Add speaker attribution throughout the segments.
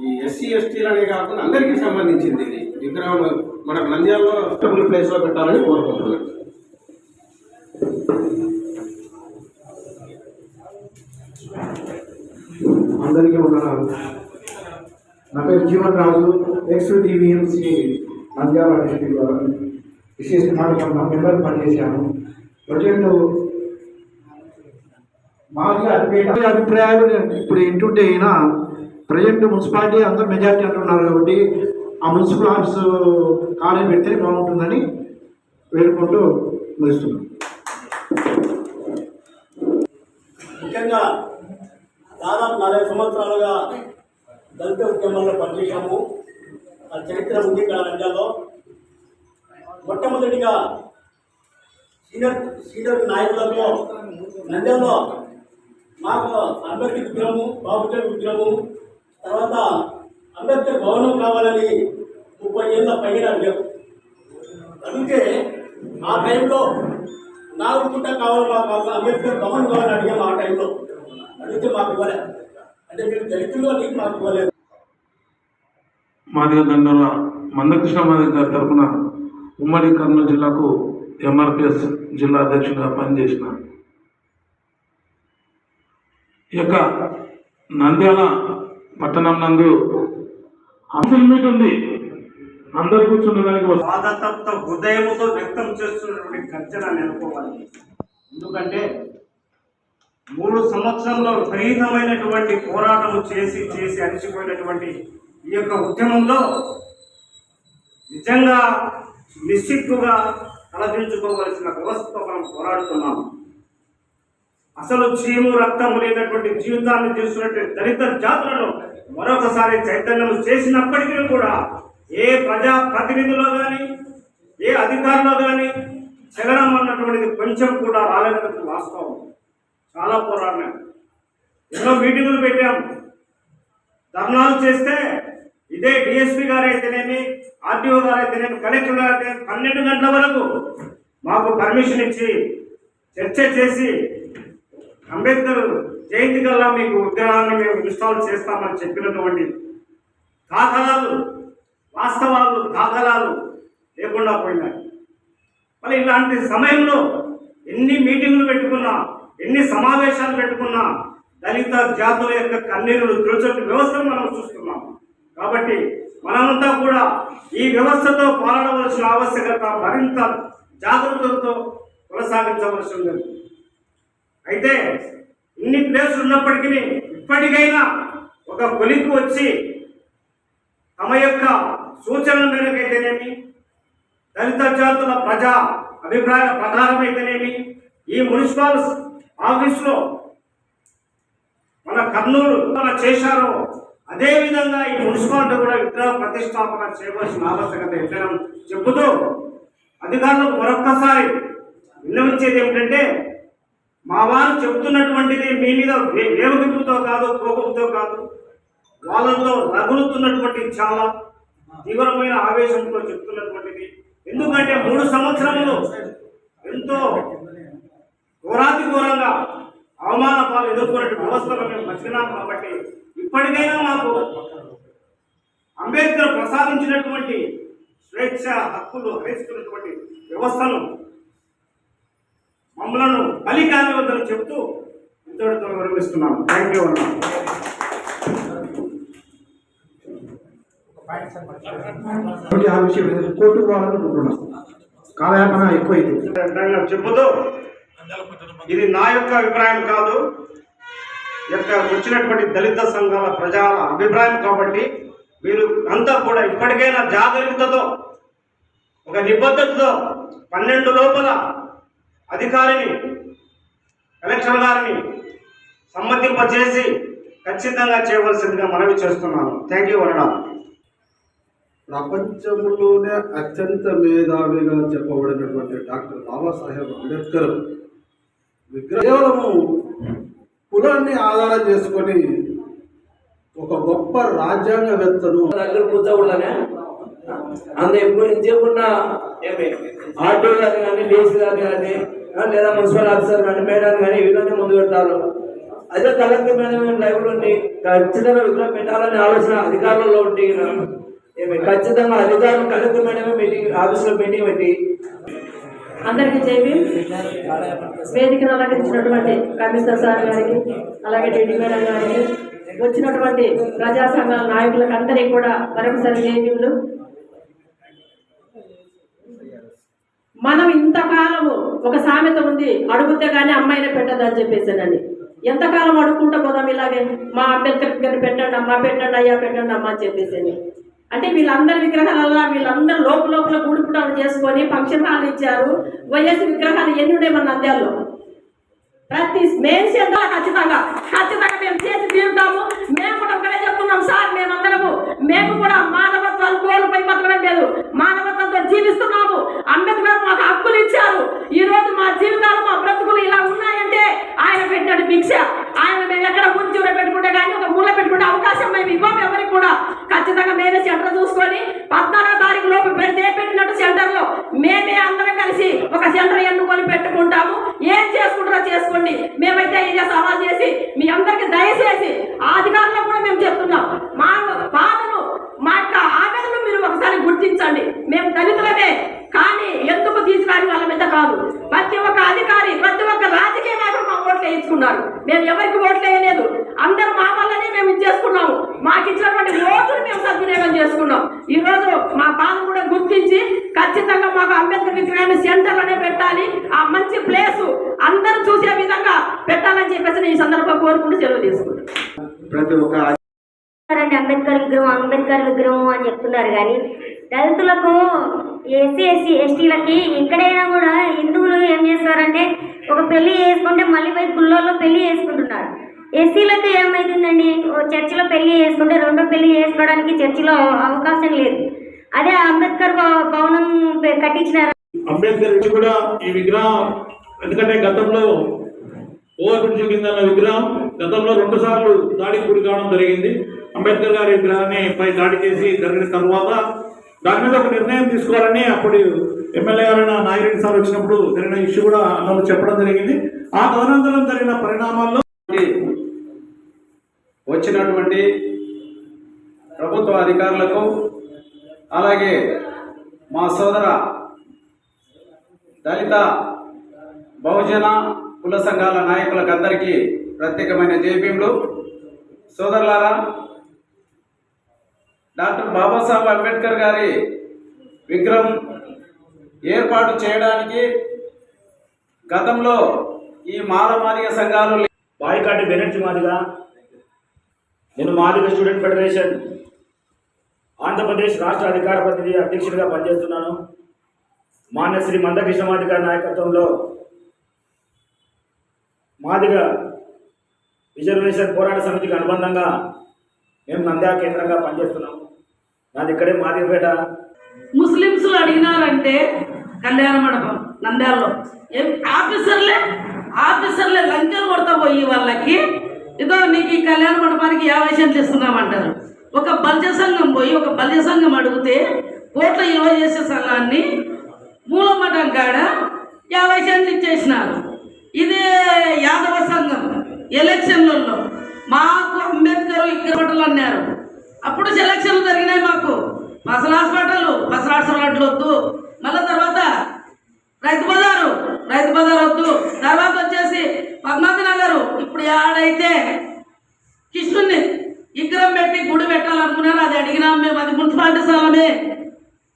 Speaker 1: ఈ ఎస్సీ ఎస్టీలనే కాకుండా అందరికీ సంబంధించింది ఇది. విగ్రహం మనకు నంద్యాలలో టెంపుల్ ప్లేస్లో పెట్టాలని కోరుకుంటున్నాను.
Speaker 2: అందరికీ వందనాలు నా పేరు Jeevan Raju X TVMC Nandyal district విశేష కార్యక్రమం మెంబర్ పనిచేశాను. ప్రజెంట్ మాది అభిప్రాయాలు నేను ఇప్పుడు వింటుంటే అయినా ప్రజెంట్ మున్సిపాలిటీ అందరూ మెజార్టీ అంటున్నారు కాబట్టి ఆ మున్సిపల్ ఆఫీస్ ఖాళీ పెడితే బాగుంటుందని వేడుకుంటూ ముగిస్తున్నాను
Speaker 3: ముఖ్యంగా దాదాపు నలభై సంవత్సరాలుగా దళిత ఉద్యమంలో పనిచేశాము. ఆ చరిత్ర ఉంది ఇక్కడ రంగాల్లో మొట్టమొదటిగా సీనియర్ సీనియర్ నాయకులతో నంద్యాలలో మాకు అంబేద్కర్ విగ్రహము బాబుజన్ విగ్రహము తర్వాత అంబేద్కర్ భవనం కావాలని ముప్పై ఏళ్ళ పైన అడిగారు అందుకే ఆ టైంలో నాలుగు గుంట కావాలి మాకు అంబేద్కర్ భవన్ కావాలని అడిగాం ఆ టైంలో. అడిగితే మాకు ఇవ్వలే. అంటే మీరు దళితులు అని మాకు ఇవ్వలేదు.
Speaker 4: మాదిగ దండల మందకృష్ణ మాదిగ గారి తరఫున ఉమ్మడి కర్నూలు జిల్లాకు ఎంఆర్పిఎస్ జిల్లా అధ్యక్షుడిగా పనిచేసిన ఈ యొక్క నంద్యాల పట్టణం నందు అసలు మీట్ ఉంది. అందరు కూర్చున్నదానికి వస్తుంది
Speaker 3: బాధతత్వ హృదయముతో వ్యక్తం చేస్తున్నటువంటి గర్జన నెలకోవాలి ఎందుకంటే మూడు సంవత్సరంలో విపరీతమైనటువంటి పోరాటం చేసి చేసి అరిచిపోయినటువంటి ఈ యొక్క ఉద్యమంలో నిజంగా నిశ్చిత్తుగా తలదించుకోవలసిన వ్యవస్థతో మనం పోరాడుతున్నాం అసలు చీము రక్తము లేనటువంటి జీవితాన్ని తీసుకున్నటువంటి దళిత జాతులను మరొకసారి చైతన్యం చేసినప్పటికీ కూడా ఏ ప్రజా ప్రతినిధిలో కానీ ఏ అధికారులో కానీ చలనం అన్నటువంటిది కొంచెం కూడా రాలేనటువంటి వాస్తవం. చాలా పోరాడినాం ఎన్నో మీటింగులు పెట్టాం. ధర్నాలు చేస్తే ఇదే డిఎస్పీ గారు అయితేనేమి ఆర్టీఓ గారు అయితేనేమి కలెక్టర్ గారు అయితే పన్నెండు గంటల వరకు మాకు పర్మిషన్ ఇచ్చి చర్చ చేసి అంబేద్కర్ జయంతి కల్లా మీకు విగ్రహాన్ని మేము ఇన్స్టాల్ చేస్తామని చెప్పినటువంటి దాఖలాలు వాస్తవాలు దాఖలాలు లేకుండా పోయినాయి. మరి ఇలాంటి సమయంలో ఎన్ని మీటింగులు పెట్టుకున్నా ఎన్ని సమావేశాలు పెట్టుకున్నా దళిత జాతుల యొక్క కన్నీరులు తుడిచే వ్యవస్థను మనం చూస్తున్నాం. కాబట్టి మనమంతా కూడా ఈ వ్యవస్థతో పాల్గొనవలసిన ఆవశ్యకత మరింత జాగ్రత్తతో కొనసాగించవలసి ఉంది. అయితే ఇన్ని ప్లేసులు ఉన్నప్పటికీ ఇప్పటికైనా ఒక కొలిక్కి వచ్చి తమ యొక్క సూచనల మేరకైతేనేమి దళిత జాతుల ప్రజా అభిప్రాయ ప్రకారం అయితేనేమి? ఈ మున్సిపల్ ఆఫీస్లో మన కర్నూలు మన చేశారో అదేవిధంగా ఈ మున్సిపాలిటీ కూడా విగ్రహ ప్రతిష్టాపన చేయవలసిన ఆవశ్యకత ఎంతైనా చెబుతూ అధికారులకు మరొక్కసారి విన్నవించేది ఏమిటంటే మా వారు చెబుతున్నటువంటిది మీ మీద వే- వేవగింపుతో కాదు కోపంతో కాదు. వాళ్ళలో రగులుతున్నటువంటి చాలా తీవ్రమైన ఆవేశంతో చెప్తున్నటువంటిది. ఎందుకంటే మూడు సంవత్సరములు ఎంతో ఘోరాతి ఘోరంగా అవమాన పాలు ఎదుర్కొనే వ్యవస్థలో మేము బతికినాం కాబట్టి ఇప్పటికైనా మాకు అంబేద్కర్ ప్రసాదించినటువంటి స్వేచ్ఛ హక్కులు హరిస్తున్నటువంటి వ్యవస్థను మమ్మలను బలి కానివద్దని చెప్తూ ఇంతటితో విరమిస్తున్నాను థ్యాంక్ యూ అన్నా.
Speaker 2: ఆ విషయం మీద కోర్టుకు పోవాలనుకుంటున్నాం కాలయాపన
Speaker 3: చెబుతూ ఇది నా యొక్క అభిప్రాయం కాదు. యొక్క వచ్చినటువంటి దళిత సంఘాల ప్రజల అభిప్రాయం కాబట్టి మీరు అంతా కూడా ఇప్పటికైనా జాగ్రత్తతో ఒక నిబద్ధతతో పన్నెండు లోపల అధికారిని కలెక్టర్ గారిని సమ్మతింపజేసి ఖచ్చితంగా చేయవలసిందిగా మనవి చేస్తున్నాను. థ్యాంక్ యూ వరడా
Speaker 5: ప్రపంచంలోనే అత్యంత మేధావిగా చెప్పబడినటువంటి డాక్టర్ బాబాసాహెబ్ అంబేద్కర్ విగ్రహం కేవలము కులాన్ని ఆధారం చేసుకొని ఒక గొప్ప రాజ్యాంగవేత్తను
Speaker 6: దగ్గర కూర్చోకూడదనే అంత ఎప్పుడు ఆటో గారు కానీ లేచి గారు కానీ లేదా మున్సిపల్ ఆఫీసర్ కానీ మేడం కానీ వీళ్ళనే ముందు పెడతారు. అదే కలెక్టర్ మేనేజ్మెంట్ లైవ్లో ఉండి ఖచ్చితంగా విగ్రహం పెట్టాలనే ఆలోచన అధికారులలో ఉండి ఏమి ఖచ్చితంగా అధికారులు కలెక్టర్ మేడమే మీటింగ్ ఆఫీస్లో మీటింగ్ పెట్టి
Speaker 7: అందరికీ చెప్పి వేదికను అలంకరించినటువంటి కమిషనర్ సార్ గారికి అలాగే డిడి మేడం గారికి వచ్చినటువంటి ప్రజా సంఘాల నాయకులకు అందరికీ కూడా మరొకసారి జైబీలు మనం ఇంతకాలము ఒక సామెత ఉంది అడుగుతే కానీ అమ్మాయినే పెట్టదు అని చెప్పేసానండి ఎంతకాలం అడుక్కుంటా పోదాం ఇలాగే? మా అంబేద్కర్ గారిని పెట్టండి అమ్మా పెట్టండి అయ్యా పెట్టండి అమ్మా అని చెప్పేసి అంటే వీళ్ళందరి విగ్రహాలల్లా వీళ్ళందరూ లోపల లోపల కూడుపుటాలు చేసుకొని ఫంక్షన్ హాల్ ఇచ్చారు. వైఎస్ విగ్రహాలు ఎన్ని ఉన్నాయి మన నంద్యాల్లో? ప్రతి మేము చేద్దాం ఖచ్చితంగా ఖచ్చితంగా మేము చేసి తీరుతాము. మేము కూడా ఒకటే చెప్తున్నాం సార్ మేమందరము మేము కూడా మానవత్వాలు కోల్పోయి బతకడం లేదు. మానవత్వంతో జీవిస్తున్నాము. అంబేద్కర్ మాకు హక్కులు ఇచ్చారు. ఈ రోజు మా జీవితాలు మా బ్రతుకులు ఇలా ఉన్నాయంటే ఆయన పెట్టాడు భిక్ష ఆయన మేము ఎక్కడ ఉంచి పెట్టుకుంటే కానీ ఒక మూల పెట్టుకుంటే అవకాశం మేము ఇవ్వం ఎవరికి కూడా. ఖచ్చితంగా మేమే సెంటర్ చూసుకొని పద్నాలుగో తారీఖు లోపు పెడితే పెట్టినట్టు సెంటర్లో మేమే అందరం కలిసి ఒక సెంటర్ ఎన్నుకొని ఏం చేసుకుంటారో చేసుకోండి. మేమైతే ఇదే సవాల్ చేసి మీ అందరికి దయచేసి అధికారులకు కూడా మేము చెప్తున్నాం. మా బాధను మా యొక్క ఆవేదన మీరు ఒకసారి గుర్తించండి. మేము దళితులమే. కానీ ఎందుకు తీసుకురాని వాళ్ళ మీద కాదు. ప్రతి ఒక్క అధికారి ప్రతి ఒక్క రాజకీయ నాయకుడు మా ఓట్లు వేయించుకున్నారు. మేము ఎవరికి ఓట్లు వేయలేదు. అందరు మా వల్లనే మేము ఇది చేసుకున్నాము. మాకు ఇచ్చినటువంటి ఓట్లు మేము సద్వినియోగం చేసుకున్నాం. ఈ రోజు మా బాధ కూడా గుర్తించి ఖచ్చితంగా మాకు అంబేద్కర్ విగ్రహాన్ని సెంటర్లోనే పెట్టాలి. ఆ మంచి ప్లేస్ అందరూ చూసే విధంగా పెట్టాలని చెప్పేసి ఈ సందర్భంగా కోరుకుంటూ సెలవు తీసుకుంటాం
Speaker 2: ప్రతి ఒక్క
Speaker 8: అంటే అంబేద్కర్ విగ్రహం అంబేద్కర్ విగ్రహం అని చెప్తున్నారు కానీ దళితులకు ఎస్సీ ఎస్సీ ఎస్టీలకి ఎక్కడైనా కూడా హిందువులు ఏం చేస్తారంటే ఒక పెళ్ళి చేసుకుంటే మళ్ళీ పోయి గుళ్ళల్లో పెళ్ళి చేసుకుంటున్నారు. ఎస్సీలకు ఏమవుతుందండి ఓ చర్చిలో పెళ్ళి చేసుకుంటే రెండో పెళ్ళి చేసుకోవడానికి చర్చిలో అవకాశం లేదు. అదే అంబేద్కర్ భవనం కట్టించినారు.
Speaker 4: అంబేద్కర్ కూడా ఈ విగ్రహం ఎందుకంటే గతంలో ఓవర్ బ్రిడ్జ్ కింద విగ్రహం గతంలో రెండు సార్లు దాడికి గురి కావడం జరిగింది. అంబేద్కర్ గారి విగ్రహాన్ని పై దాడి చేసి జరిగిన తర్వాత దాని మీద ఒక నిర్ణయం తీసుకోవాలని అప్పుడు ఎమ్మెల్యే గారైన నాగిరెడ్డి సార్ వచ్చినప్పుడు జరిగిన ఇష్యూ కూడా అన్నలు చెప్పడం జరిగింది. ఆ తదనంతరం జరిగిన పరిణామాల్లో
Speaker 1: వచ్చినటువంటి ప్రభుత్వ అధికారులకు అలాగే మా సోదర దళిత బహుజన కుల సంఘాల నాయకులకు అందరికీ ప్రత్యేకమైన జైభీములు సోదరులారా డాక్టర్ బాబాసాహెబ్ అంబేద్కర్ గారి విగ్రహం ఏర్పాటు చేయడానికి గతంలో ఈ మాలమాదిగ సంఘాలు
Speaker 3: బాయికాటి బెనర్జీ మాదిగా నేను మాదిగ స్టూడెంట్ ఫెడరేషన్ ఆంధ్రప్రదేశ్ రాష్ట్ర అధికార ప్రతినిధి అధ్యక్షుడిగా పనిచేస్తున్నాను. మాన్య శ్రీ మందకృష్ణ మాదిగ నాయకత్వంలో మాదిగ రిజర్వేషన్ పోరాట సమితికి అనుబంధంగా మేము నంద్యా కేంద్రంగా పనిచేస్తున్నాము నాది ఇక్కడే మాదిగపేట
Speaker 7: ముస్లిమ్స్ అడిగినారంటే కళ్యాణ మండపం నంద్యాలలో. ఏం ఆఫీసర్లే? ఆఫీసర్లే లంకలు కొడతా పోయి వాళ్ళకి. ఇదో నీకు ఈ కళ్యాణ మండపానికి యాభై సెంట్లు ఇస్తున్నామంటారు. ఒక బల్జ సంఘం పోయి ఒక బల్జ సంఘం అడిగితే కోట్ల ఇరవై చేసే సంఘాన్ని మూలమఠం కాడ యాభై సెంట్లు ఇచ్చేసినారు. ఇదే యాదవ సంఘం ఎలక్షన్లలో. మాకు అంబేద్కర్ విగ్రహటలు అన్నారు. అప్పుడు సెలక్షన్లు జరిగినాయి మాకు. పసల హాస్పిటల్ పసల హాస్పిటల్ వద్దు. మళ్ళీ తర్వాత రైతు బజారు రైతు బజార్ వద్దు. తర్వాత వచ్చేసి పద్మావతి నగరు. ఇప్పుడు ఆడైతే కృష్ణుని విగ్రహం పెట్టి గుడి పెట్టాలనుకున్నారు అది అడిగినాం మేము. అది మున్సిపాలిటీ స్థలమే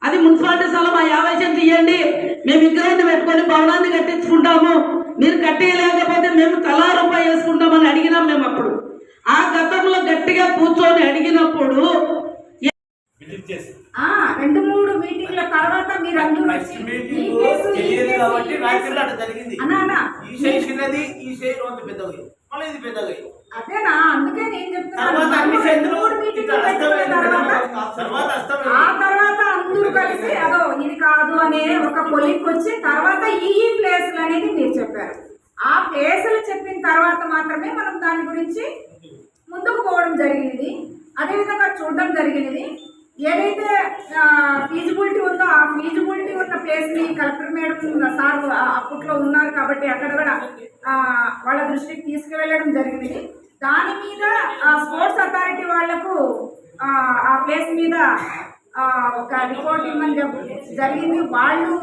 Speaker 7: అది మున్సిపాలిటీ స్థలం ఆ యాభై సెంట్లు ఇవ్వండి మేము విగ్రహాన్ని పెట్టుకొని భవనాన్ని కట్టించుకుంటాము. మీరు కట్టేయలేకపోతే మేము తలా రూపాయి వేసుకుంటామని అడిగినాం మేము అప్పుడు. ఆ గతంలో గట్టిగా కూర్చొని అడిగినప్పుడు
Speaker 9: ఆ, రెండు మూడు మీటింగ్ల తర్వాత మీరు అందరూ అదేనా? అందుకే నేను చెప్తున్నాను ఆ తర్వాత అందరూ కలిసి అదో ఇది కాదు అనే ఒక పొలికి వచ్చి తర్వాత ఈ ఈ ప్లేసులు అనేది మీరు చెప్పారు. ఆ ప్లేసులు చెప్పిన తర్వాత మాత్రమే మనం దాని గురించి ముందుకు పోవడం జరిగినది. అదేవిధంగా చూడడం జరిగినది. ఏదైతే ఫీజిబిలిటీ ఉందో ఆ ఫీజిబిలిటీ ఉన్న ప్లేస్ని కలెక్టర్ మేడం సార్ అప్పట్లో ఉన్నారు కాబట్టి అక్కడ కూడా వాళ్ళ దృష్టికి తీసుకువెళ్ళడం జరిగింది దాని మీద ఆ స్పోర్ట్స్ అథారిటీ వాళ్ళకు ఆ, ప్లేస్ మీద ఒక రిపోర్ట్ ఇవ్వమని జరిగింది. వాళ్ళు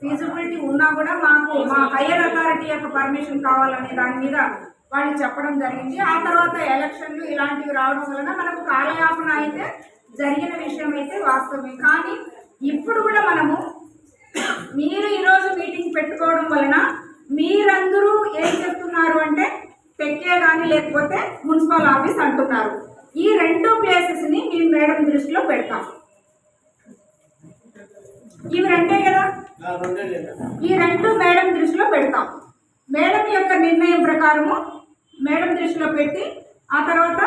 Speaker 9: ఫీజిబిలిటీ ఉన్నా కూడా మాకు మా హయ్యర్ అథారిటీ యొక్క పర్మిషన్ కావాలనే దాని మీద వాళ్ళు చెప్పడం జరిగింది. ఆ తర్వాత ఎలక్షన్లు ఇలాంటివి రావడం వలన మనకు కాలయాపన అయితే జరిగిన విషయం అయితే వాస్తవమే. కానీ ఇప్పుడు కూడా మనము మీరు ఈరోజు మీటింగ్ పెట్టుకోవడం వలన మీరందరూ ఏం చెప్తున్నారు అంటే టెక్కే కానీ లేకపోతే మున్సిపల్ ఆఫీస్ అంటున్నారు. ఈ రెండు ప్లేసెస్ని మేము మేడం దృష్టిలో పెడతాం. ఇవి రెండే కదా? ఈ రెండు మేడం దృష్టిలో పెడతాం. మేడం యొక్క నిర్ణయం ప్రకారము మేడం దృష్టిలో పెట్టి ఆ తర్వాత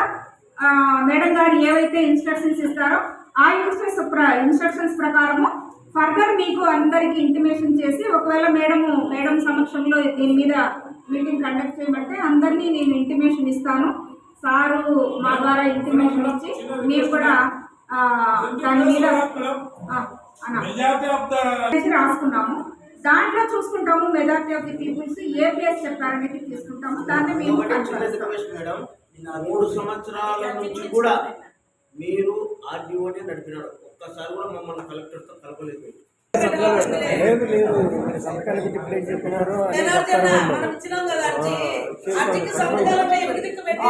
Speaker 9: మేడం గారు ఏవైతే ఇన్స్ట్రక్షన్స్ ఇస్తారో ఆ ఇన్స్ట్రక్షన్ ప్ర ఇన్స్ట్రక్షన్స్ ప్రకారము ఫర్దర్ మీకు అందరికి ఇంటిమేషన్ చేసి ఒకవేళ మేడం మేడం సమక్షంలో దీని మీద మీటింగ్ కండక్ట్ చేయమంటే అందరినీ నేను ఇంటిమేషన్ ఇస్తాను. సారు మా ద్వారా ఇంటిమేషన్ ఇచ్చి మీరు కూడా దాని మీద రాసుకున్నాము. దాంట్లో చూసుకుంటాము మెజారిటీ ఆఫ్ ది పీపుల్స్ ఏ ప్లేస్ చెప్పారనేది తీసుకుంటాము. దాన్ని మేము.
Speaker 5: మేడం మూడు సంవత్సరాల నుంచి కూడా మీరు ఆర్డీఓనే నడిపినాడు ఒక్కసారి కూడా మమ్మల్ని కలెక్టర్తో కలపలేదు.
Speaker 10: సంతకాలు ఎక్కడికి పెట్టి